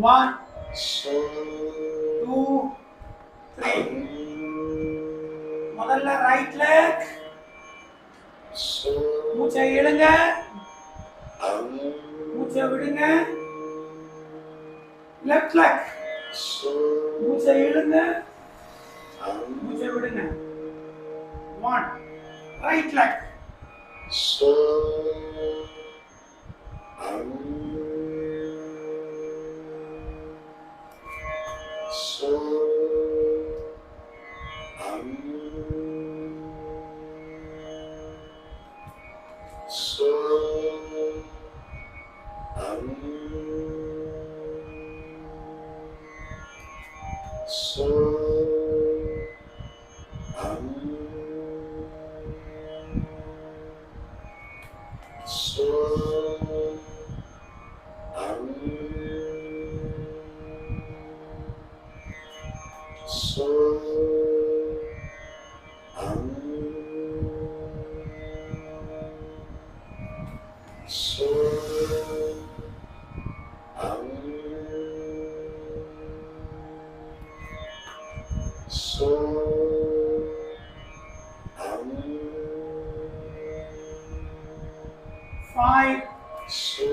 One, two, three. முதல்ல right leg மூச்சை இழுங்க. மூச்சை விடுங்க. லெஃப்ட் லெக் மூச்சை இழுங்க. மூச்சை விடுங்க. One right leg So So five. So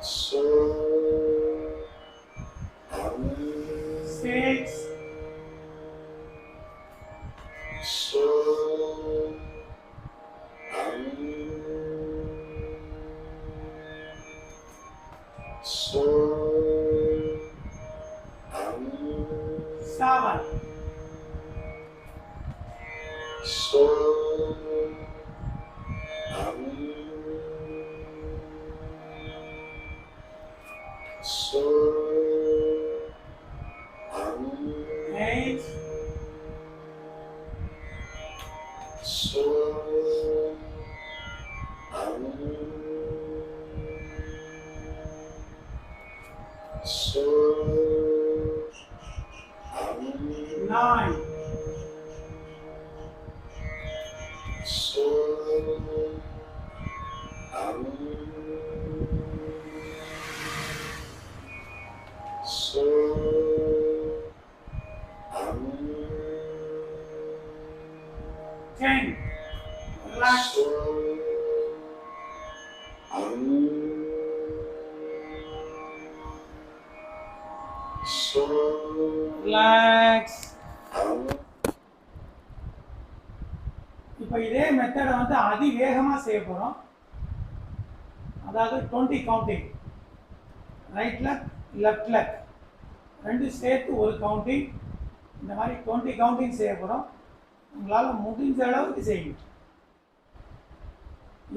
so. God. So, so. So. So இதே மெத்தடை வந்து அதிவேகமாக செய்ய போகிறோம் அதாவது twenty counting right leg left leg ரெண்டு சேர்த்து ஒரு கவுண்டிங் இந்த மாதிரி டுவெண்ட்டி கவுண்டிங் செய்ய போகிறோம் உங்களால் முடிஞ்ச அளவுக்கு செய்யுங்க.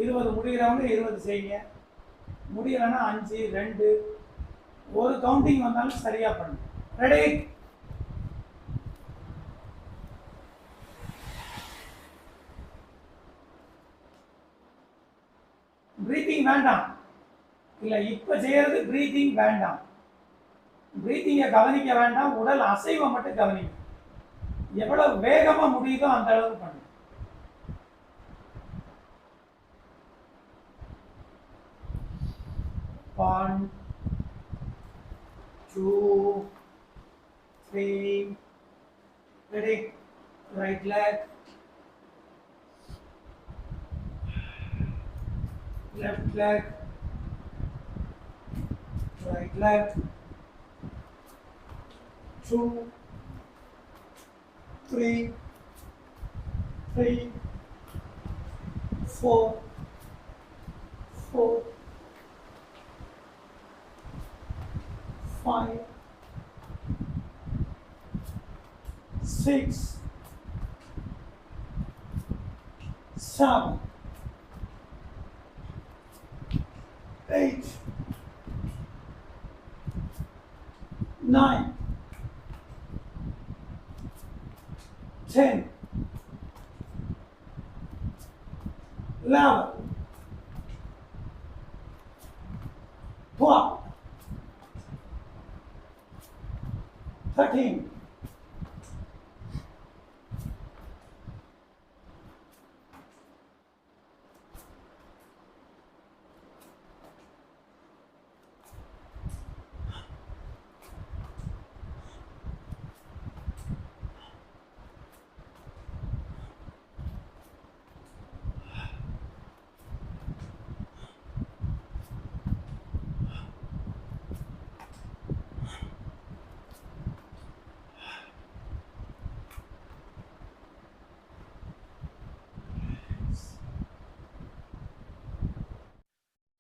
இருபது முடிகிறவங்க இருபது செய்யுங்க. முடியலைன்னா அஞ்சு ரெண்டு. ஒரு கவுண்டிங் வந்தாலும் சரியாக பண்ணுங்க. ரெடி ப்ரீத்திங் வேண்டாம் இல்லை இப்போ செய்யறது ப்ரீத்திங் வேண்டாம் ப்ரீத்திங்கை கவனிக்க வேண்டாம் உடல் அசைவை மட்டும் கவனிங்க எவ்வளவு வேகமாக முடியுதோ அந்த அளவுக்கு பண்ணுங்க One, two, three. Ready? Right leg. Left leg. Right leg. Two, three, three, four, four. five, six, seven, eight, nine, ten, eleven, twelve. 13.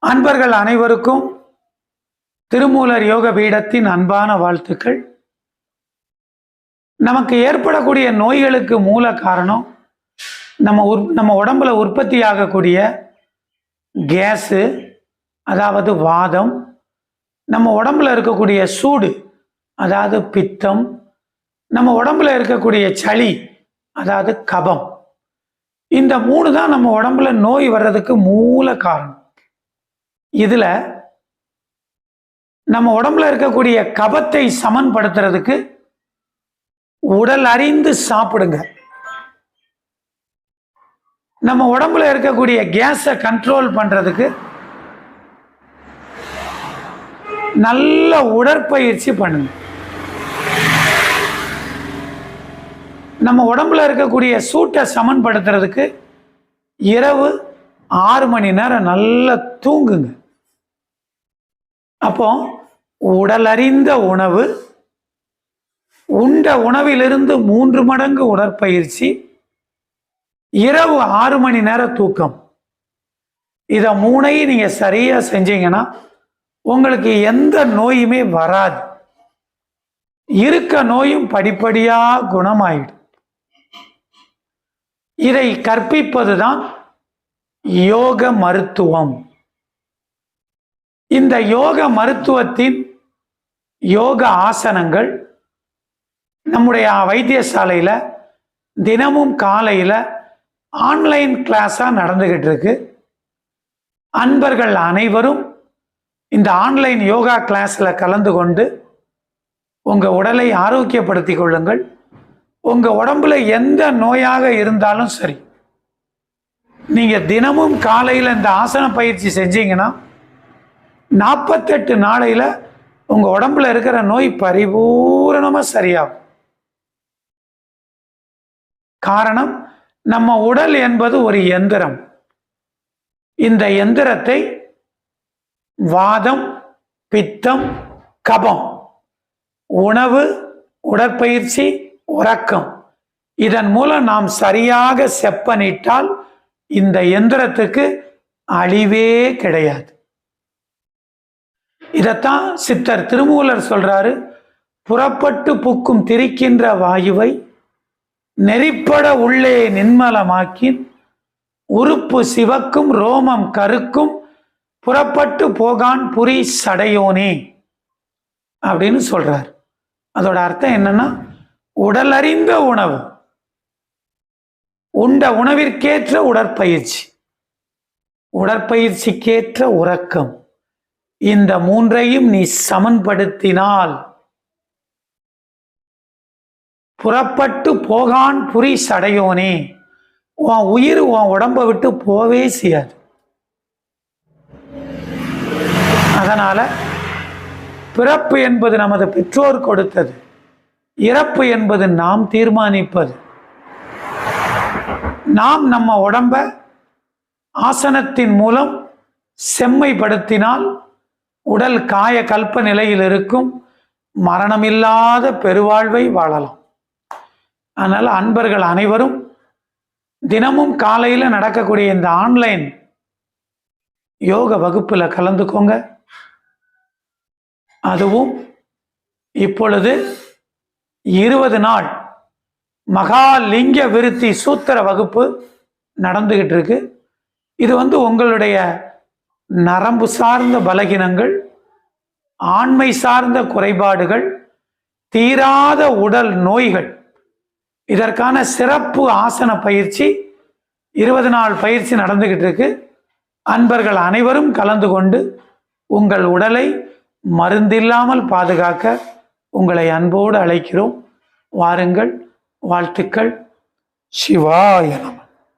அன்பர்கள் அனைவருக்கும் திருமூலர் யோக பீடத்தின் அன்பான வாழ்த்துக்கள். நமக்கு ஏற்படக்கூடிய நோய்களுக்கு மூல காரணம் நம்ம உற் நம்ம உடம்புல உற்பத்தி ஆகக்கூடிய கேஸு அதாவது வாதம் நம்ம உடம்புல இருக்கக்கூடிய சூடு அதாவது பித்தம் நம்ம உடம்புல இருக்கக்கூடிய சளி அதாவது கபம். இந்த மூணு தான் நம்ம உடம்புல நோய் வர்றதுக்கு மூல காரணம். இதில் நம்ம உடம்புல இருக்கக்கூடிய கபத்தை சமன்படுத்துறதுக்கு உடல் அறிந்து சாப்பிடுங்க. நம்ம உடம்புல இருக்கக்கூடிய கேஸை கண்ட்ரோல் பண்ணுறதுக்கு நல்ல உடற்பயிற்சி பண்ணுங்க. நம்ம உடம்புல இருக்கக்கூடிய சூட்டை சமன்படுத்துறதுக்கு இரவு ஆறு மணி நேரம் நல்லா தூங்குங்க. அப்போ உடலறிந்த உணவு உண்ட உணவிலிருந்து மூன்று மடங்கு உடற்பயிற்சி இரவு ஆறு மணி நேர தூக்கம். இதை மூணையும் நீங்கள் சரியாக செஞ்சீங்கன்னா உங்களுக்கு எந்த நோயுமே வராது. இருக்க நோயும் படிப்படியாக குணமாயிடும். இதை கற்பிப்பதுதான் யோக மருத்துவம். இந்த யோக மருத்துவத்தின் யோக ஆசனங்கள் நம்முடைய வைத்தியசாலையில் தினமும் காலையில் ஆன்லைன் கிளாஸாக நடந்துக்கிட்டு இருக்கு. அன்பர்கள் அனைவரும் இந்த ஆன்லைன் யோகா கிளாஸில் கலந்து கொண்டு உங்கள் உடலை ஆரோக்கியப்படுத்தி கொள்ளுங்கள். உங்கள் உடம்புல எந்த நோயாக இருந்தாலும் சரி. நீங்கள் தினமும் காலையில் இந்த ஆசன பயிற்சி செஞ்சீங்கன்னா நாற்பத்தெட்டு நாளையில் உங்கள் உடம்புல இருக்கிற நோய் பரிபூரணமாக சரியாகும். காரணம் நம்ம உடல் என்பது ஒரு எந்திரம். இந்த எந்திரத்தை வாதம் பித்தம் கபம் உணவு உடற்பயிற்சி உறக்கம் இதன் மூலம் நாம் சரியாக செப்பனிட்டால் இந்த எந்திரத்துக்கு அழிவே கிடையாது. இதைத்தான் சித்தர் திருமூலர் சொல்றாரு புறப்பட்டு புக்கும் திரிக்கின்ற வாயுவை நெறிப்பட உள்ளே நின்மலமாக்கி உறுப்பு சிவக்கும் ரோமம் கருக்கும் புறப்பட்டு போகான் புரி சடையோனே அப்படின்னு சொல்றார். அதோட அர்த்தம் என்னன்னா உடலறிந்த உணவு உண்ட உணவிற்கேற்ற உடற்பயிற்சி உடற்பயிற்சிக்கேற்ற உறக்கம். இந்த மூன்றையும் நீ சமன்படுத்தினால் புறப்பட்டு போகான் புரி சடையோனே. உன் உயிர் உன் உடம்பை விட்டு போவே செய்யாது. அதனால பிறப்பு என்பது நமது பெற்றோர் கொடுத்தது. இறப்பு என்பது நாம் தீர்மானிப்பது. நாம் நம்ம உடம்ப ஆசனத்தின் மூலம் செம்மைப்படுத்தினால் உடல் காய கல்ப நிலையில் இருக்கும் மரணமில்லாத பெருவாழ்வை வாழலாம். அதனால் அன்பர்கள் அனைவரும் தினமும் காலையில் நடக்கக்கூடிய இந்த ஆன்லைன் யோக வகுப்பில் கலந்துக்கோங்க. அதுவும் இப்பொழுது இருபது நாள் மகாலிங்க விருத்தி சூத்திர வகுப்பு நடந்துகிட்டு இருக்கு. இது வந்து உங்களுடைய நரம்பு சார்ந்த பலகீனங்கள் ஆண்மை சார்ந்த குறைபாடுகள் தீராத உடல் நோய்கள். இதற்கான சிறப்பு ஆசன பயிற்சி இருபது நாள் பயிற்சி நடந்துகிட்டு இருக்கு. அன்பர்கள் அனைவரும் கலந்து கொண்டு உங்கள் உடலை மருந்தில்லாமல் பாதுகாக்க உங்களை அன்போடு அழைக்கிறோம். வாருங்கள் வாழ்த்துக்கள். சிவாய நம.